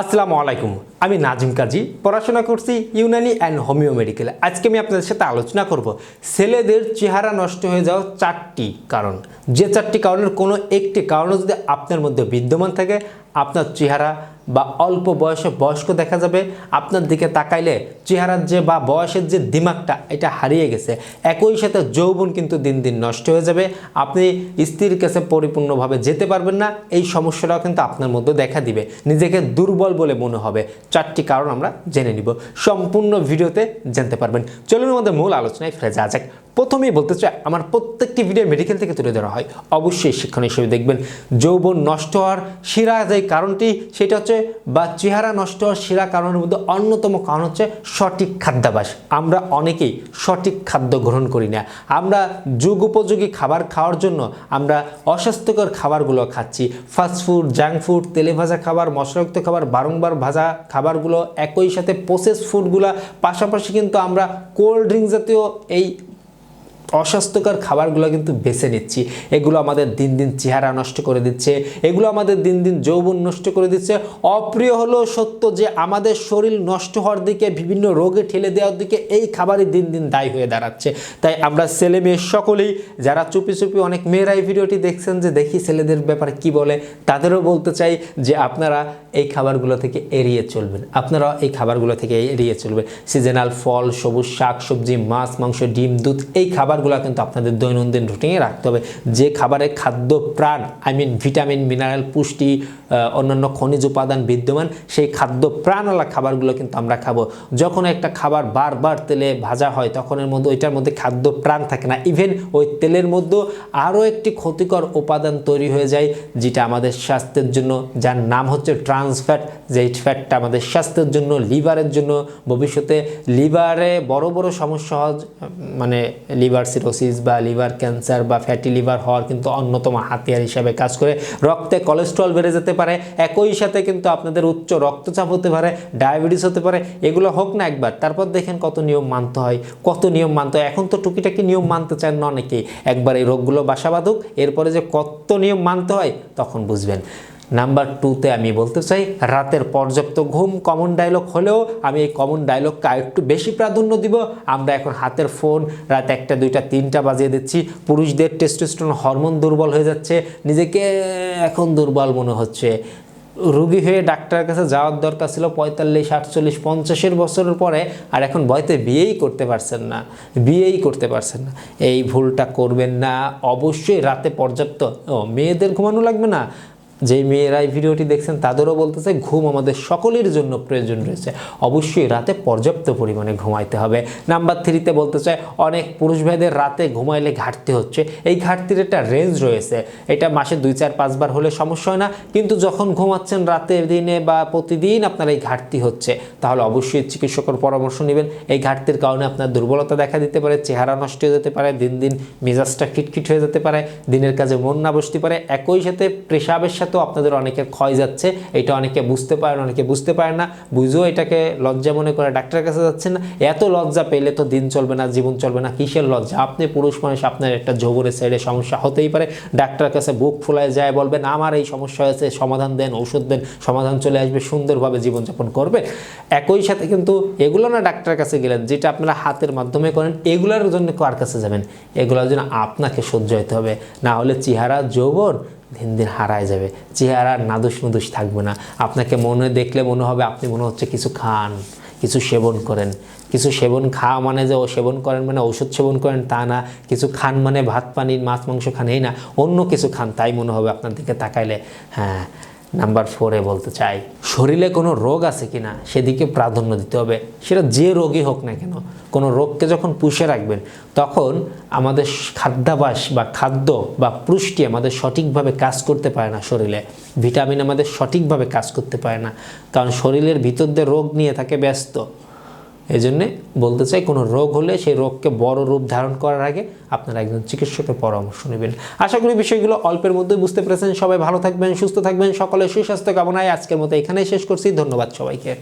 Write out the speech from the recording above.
আসসালামু আলাইকুম। আমি নাজিম কাজী, পড়াশোনা করছি ইউনানি অ্যান্ড হোমিও মেডিকেলে। আজকে আমি আপনাদের সাথে আলোচনা করব, ছেলেদের চেহারা নষ্ট হয়ে যাওয়ার চারটি কারণ। যে চারটি কারণের কোনো একটি কারণ যদি আপনার মধ্যে বিদ্যমান থাকে, আপনার চেহারা বা অল্প বয়সে বয়স্ক দেখা যাবে, আপনার দিকে তাকাইলে চেহারার যে বা বয়সের যে দিমাগটা, এটা হারিয়ে গেছে। একই সাথে যৌবন কিন্তু দিন দিন নষ্ট হয়ে যাবে। আপনি স্ত্রীর কাছে পরিপূর্ণভাবে যেতে পারবেন না, এই সমস্যাটাও কিন্তু আপনার মধ্যে দেখা দিবে। নিজেকে দুর্বল বলে মনে হবে। চারটি কারণ আমরা জেনে নিব। সম্পূর্ণ ভিডিওতে জানতে পারবেন। চলুন আমাদের মূল আলোচনায় ফিরে যাওয়া যাক। প্রথমেই বলতে চাই, আমার প্রত্যেকটি ভিডিও মেডিকেল থেকে তুলে ধরা হয়। অবশ্যই শিক্ষণ হিসেবে দেখবেন, যৌবন নষ্ট হওয়ার শিরা যে কারণটি, সেটা হচ্ছে বা চেহারা নষ্ট হওয়ার শিরা কারণের মধ্যে অন্যতম কারণ হচ্ছে সঠিক খাদ্যাভাস আমরা অনেকেই সঠিক খাদ্য গ্রহণ করি না। আমরা যুগ উপযোগী খাবার খাওয়ার জন্য আমরা অস্বাস্থ্যকর খাবারগুলো খাচ্ছি। ফাস্টফুড জাঙ্ক ফুড তেলে ভাজা খাবার, মশলাযুক্ত খাবার, বারংবার ভাজা খাবারগুলো একই সাথে প্রসেস ফুডগুলো পাশাপাশি কিন্তু আমরা কোল্ড ড্রিঙ্ক জাতীয় এই অস্বাস্থ্যকর খাবারগুলো কিন্তু বেছে নিচ্ছি। এগুলো আমাদের দিন দিন চেহারা নষ্ট করে দিচ্ছে, এগুলো আমাদের দিন দিন যৌবন নষ্ট করে দিচ্ছে। অপ্রিয় হলো সত্য যে আমাদের শরীর নষ্ট হওয়ার দিকে, বিভিন্ন রোগে ঠেলে দেওয়ার দিকে এই খাবারই দিন দিন দায়ী হয়ে দাঁড়াচ্ছে। তাই আমরা ছেলে মেয়ে সকলেই, যারা চুপি চুপি অনেক মেয়েরা এই ভিডিওটি দেখছেন যে দেখি ছেলেদের ব্যাপারে কি বলে, তাদেরও বলতে চাই যে আপনারা এই খাবারগুলো থেকে এড়িয়ে চলবেন। আপনারা এই খাবারগুলো থেকে এড়িয়ে চলবেন। সিজনাল ফল, সবুজ শাক, সবজি, মাছ, মাংস, ডিম, দুধ, এই খাবারগুলো কিন্তু আপনাদের দৈনন্দিন রুটিনে রাখতে হবে। যে খাবারের খাদ্য প্রাণ আই মিন ভিটামিন মিনারেল পুষ্টি অন্যান্য খনিজ উপাদান বিদ্যমান, সেই খাদ্য প্রাণওয়ালা খাবারগুলো কিন্তু আমরা খাব। যখন একটা খাবার বারবার তেলে ভাজা হয়, তখন এর মধ্যে, ওইটার মধ্যে খাদ্য প্রাণ থাকে না। ইভেন ওই তেলের মধ্যেও আরও একটি ক্ষতিকর উপাদান তৈরি হয়ে যায়, যেটা আমাদের স্বাস্থ্যের জন্য, যার নাম হচ্ছে ট্রান্স ফ্যাট যেই ফ্যাটটা আমাদের স্বাস্থ্যের জন্য, লিভারের জন্য, ভবিষ্যতে লিভারে বড় বড় সমস্যা মানে লিভার সিরোসিস বা লিভার ক্যান্সার বা ফ্যাটি লিভার হওয়ার কিন্তু অন্যতম হাতিয়ার হিসাবে কাজ করে। রক্তে কোলেস্ট্রল বেড়ে যেতে পারে, একই সাথে কিন্তু আপনাদের উচ্চ রক্তচাপ হতে পারে ডায়াবেটিস হতে পারে, এগুলো হোক না একবার। তারপর দেখেন কত নিয়ম মানতে হয়, কত নিয়ম মানতে হয়। এখন তো টুকিটাকি নিয়ম মানতে চান না অনেকেই। একবার এই রোগগুলো বাসা বাঁধুক, এরপরে যে কত নিয়ম মানতে হয়, তখন বুঝবেন। নাম্বার টুতে আমি বলতে চাই, রাতের পর্যাপ্ত ঘুম কমন ডায়লগ হলেও আমি এই কমন ডায়লগকে একটু বেশি প্রাধান্য দিব। আমরা এখন হাতের ফোন রাত একটা, দুইটা, তিনটা বাজিয়ে দিচ্ছি। পুরুষদের টেস্টোস্টেরন হরমোন দুর্বল হয়ে যাচ্ছে। নিজেকে এখন দুর্বল মনে হচ্ছে। রুগী হয়ে ডাক্তারের কাছে যাওয়ার দরকার ছিল পঁয়তাল্লিশ, আটচল্লিশ, পঞ্চাশের বছরের পরে, আর এখন বয়তে বিয়েই করতে পারছেন না। বিয়েই করতে পারছেন না। এই ভুলটা করবেন না। অবশ্যই রাতে পর্যাপ্ত মেয়েদের ঘুমানো লাগবে না। যেই মেয়েরা এই ভিডিওটি দেখছেন, তাদেরও বলতেছে, ঘুম আমাদের সকলের জন্য প্রয়োজন রয়েছে। অবশ্যই রাতে পর্যাপ্ত পরিমাণে ঘুমাইতে হবে। নাম্বার থ্রিতে বলতে চাই অনেক পুরুষ ভাইদের রাতে ঘুমাইলে ঘাটতি হচ্ছে। এই ঘাটতির একটা রেঞ্জ রয়েছে। এটা মাসে দুই, চার পাঁচবার হলে সমস্যা হয় না, কিন্তু যখন ঘুমাচ্ছেন রাতে দিনে বা প্রতিদিন আপনার এই ঘাটতি হচ্ছে। তাহলে অবশ্যই চিকিৎসকের পরামর্শ নেবেন। এই ঘাটতির কারণে আপনার দুর্বলতা দেখা দিতে পারে, চেহারা নষ্ট হয়ে যেতে পারে, দিন দিন মেজাজটা খিটখিট হয়ে যেতে পারে, দিনের কাজে মন না বসতে পারে। একই সাথে পেশাবের সাথেও আপনাদের অনেকের ক্ষয় যাচ্ছে, এটা অনেকে বুঝতে পারেন অনেকে বুঝতে পারেন না, বুঝেও এটাকে লজ্জা মনে করে ডাক্তারের কাছে যাচ্ছেন না। এত লজ্জা পেলে তো দিন চলবে না, জীবন চলবে না, কিসের লজ্জা? আপনি পুরুষ মানুষ, আপনার একটা যৌবনের সাইডে সমস্যা হতেই পারে। ডাক্তারের কাছে বুক ফুলায় যায়, বলবেন, আমার এই সমস্যা হয়েছে, সমাধান দেন, ওষুধ দেন, সমাধান চলে আসবে, সুন্দরভাবে জীবনযাপন করবে। একই সাথে কিন্তু এগুলো না ডাক্তারের কাছে গেলেন, যেটা আপনারা হাতের মাধ্যমে করেন, এগুলোর জন্য কার কাছে যাবেন? এগুলোর জন্য আপনাকে সহ্য হতে হবে। না হলে চেহারা যৌবন দিন দিন হারায় যাবে। চেহারা নাদুস নুদুস থাকবে না। আপনাকে মনে, দেখলে মনে হবে আপনি মনে হচ্ছে কিছু খান, কিছু সেবন করেন। কিছু সেবন খাওয়া মানে যে ও সেবন করেন মানে ওষুধ সেবন করেন তা না। কিছু খান মানে ভাত পানি, মাছ, মাংস খান এই না। অন্য কিছু খান, তাই মনে হবে আপনার দিকে তাকাইলে। হ্যাঁ নাম্বার ফোরে বলতে চাই, শরীরে কোনো রোগ আছে কিনা সেদিকে প্রাধান্য দিতে হবে। সেটা যে রোগই হোক না কেন, কোনো রোগকে যখন পুষে রাখবেন, তখন আমাদের খাদ্যাভাস বা খাদ্য বা পুষ্টি আমাদের সঠিকভাবে কাজ করতে পারে না শরীরে। ভিটামিন আমাদের সঠিকভাবে কাজ করতে পারে না, কারণ শরীরের ভিতর দিয়ে রোগ নিয়ে থাকে ব্যস্ত। এই জন্যে বলতে চাই, কোনো রোগ হলে সেই রোগকে বড় রূপ ধারণ করার আগে আপনারা একজন চিকিৎসকের পরামর্শ নেবেন। আশা করি বিষয়গুলো অল্পের মধ্যে বুঝতে পেরেছেন। সবাই ভালো থাকবেন, সুস্থ থাকবেন। সকলের সুস্বাস্থ্য কামনায় আজকের মতো এখানেই শেষ করছি। ধন্যবাদ সবাইকে।